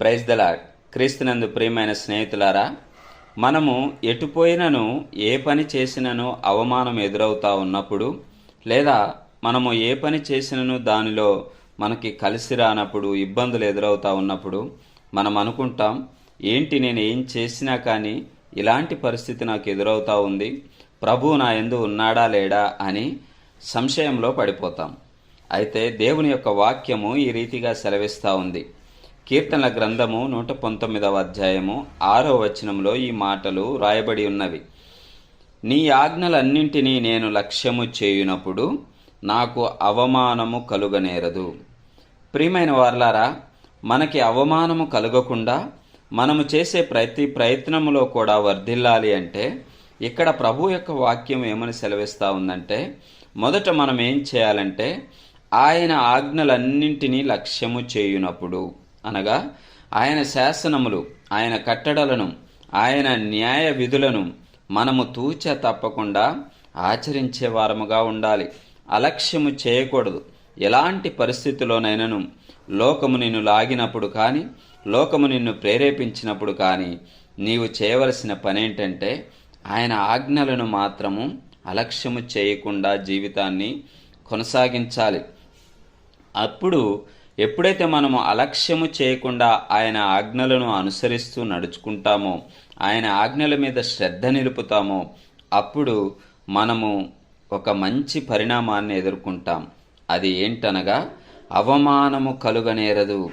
Praise దల క్రీస్తునందు ప్రియమైన స్నేహితులారా మనము ఎటుపోయినను ఏ పని చేసినను అవమానం ఎదురవుతా ఉన్నప్పుడు లేదా మనము ఏ పని చేసినను దానిలో మనకి కలిసి రానప్పుడు ఇబ్బందులు ఎదురవుతా ఉన్నప్పుడు మనం అనుకుంటాం ఏంటి నేను ఏం చేసినా కానీ ఇలాంటి పరిస్థితి నాకు ఎదురవుతా ఉంది ప్రభు నా ఎందు ఉన్నాడా లేడా అని సంశయంలో పడిపోతాం. అయితే దేవుని యొక్క వాక్యము ఈ రీతిగా సెలవిస్తూ ఉంది. కీర్తనల గ్రంథము నూట పంతొమ్మిదవ అధ్యాయము ఆరో వచనంలో ఈ మాటలు రాయబడి ఉన్నవి. నీ ఆజ్ఞలన్నింటినీ నేను లక్ష్యము చేయునప్పుడు నాకు అవమానము కలుగనేరదు. ప్రియమైన వార్లారా మనకి అవమానము కలగకుండా మనము చేసే ప్రతి ప్రయత్నములో కూడా వర్ధిల్లాలి అంటే ఇక్కడ ప్రభు యొక్క వాక్యం ఏమని సెలవిస్తూ ఉందంటే మొదట మనం ఏం చేయాలంటే ఆయన ఆజ్ఞలన్నింటినీ లక్ష్యము చేయునప్పుడు. అనగా ఆయన శాసనములు ఆయన కట్టడలను ఆయన న్యాయ విధులను మనము తూచ తప్పకుండా ఆచరించే వారముగా ఉండాలి. అలక్ష్యము చేయకూడదు. ఎలాంటి పరిస్థితిలోనైనాను లోకము నిన్ను లాగినప్పుడు కానీ లోకము నిన్ను ప్రేరేపించినప్పుడు కానీ నీవు చేయవలసిన పనేంటంటే ఆయన ఆజ్ఞలను మాత్రము అలక్ష్యము చేయకుండా జీవితాన్ని కొనసాగించాలి. అప్పుడు ఎప్పుడైతే మనము అలక్ష్యము చేయకుండా ఆయన ఆజ్ఞలను అనుసరిస్తూ నడుచుకుంటామో ఆయన ఆజ్ఞల మీద శ్రద్ధ నిలుపుతామో అప్పుడు మనము ఒక మంచి పరిణామాన్ని ఎదుర్కొంటాం. అది ఏంటనగా అవమానము కలుగనేరదు.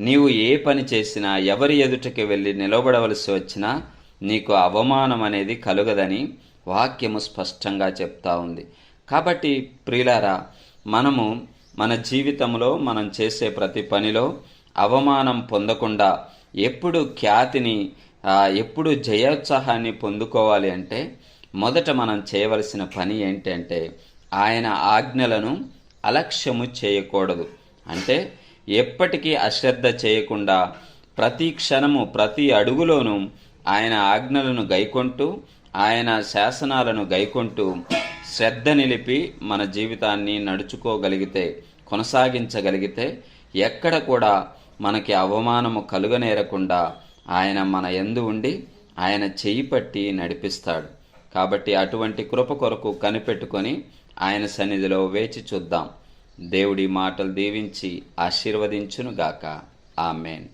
నీవు ఏ పని చేసినా ఎవరి ఎదుటకి వెళ్ళి నిలబడవలసి వచ్చినా నీకు అవమానం అనేది కలుగదని వాక్యము స్పష్టంగా చెప్తా ఉంది. కాబట్టి ప్రియులారా మనము మన జీవితంలో మనం చేసే ప్రతి పనిలో అవమానం పొందకుండా ఎప్పుడు ఖ్యాతిని ఎప్పుడు జయోత్సాహాన్ని పొందుకోవాలి అంటే మొదట మనం చేయవలసిన పని ఏంటంటే ఆయన ఆజ్ఞలను అలక్ష్యము చేయకూడదు. అంటే ఎప్పటికీ అశ్రద్ధ చేయకుండా ప్రతి క్షణము ప్రతి అడుగులోనూ ఆయన ఆజ్ఞలను గైకొంటూ ఆయన శాసనాలను గైకొంటూ శ్రద్ధ నిలిపి మన జీవితాన్ని నడుచుకోగలిగితే కొనసాగించగలిగితే ఎక్కడ కూడా మనకి అవమానము కలుగనేరకుండా ఆయన మన ఎందు ఉండి ఆయన చెయ్యి పట్టి నడిపిస్తాడు. కాబట్టి అటువంటి కృప కొరకు కనిపెట్టుకొని ఆయన సన్నిధిలో వేచి చూద్దాం. దేవుడి మాటలు దీవించి ఆశీర్వదించునుగాక. ఆమెన్.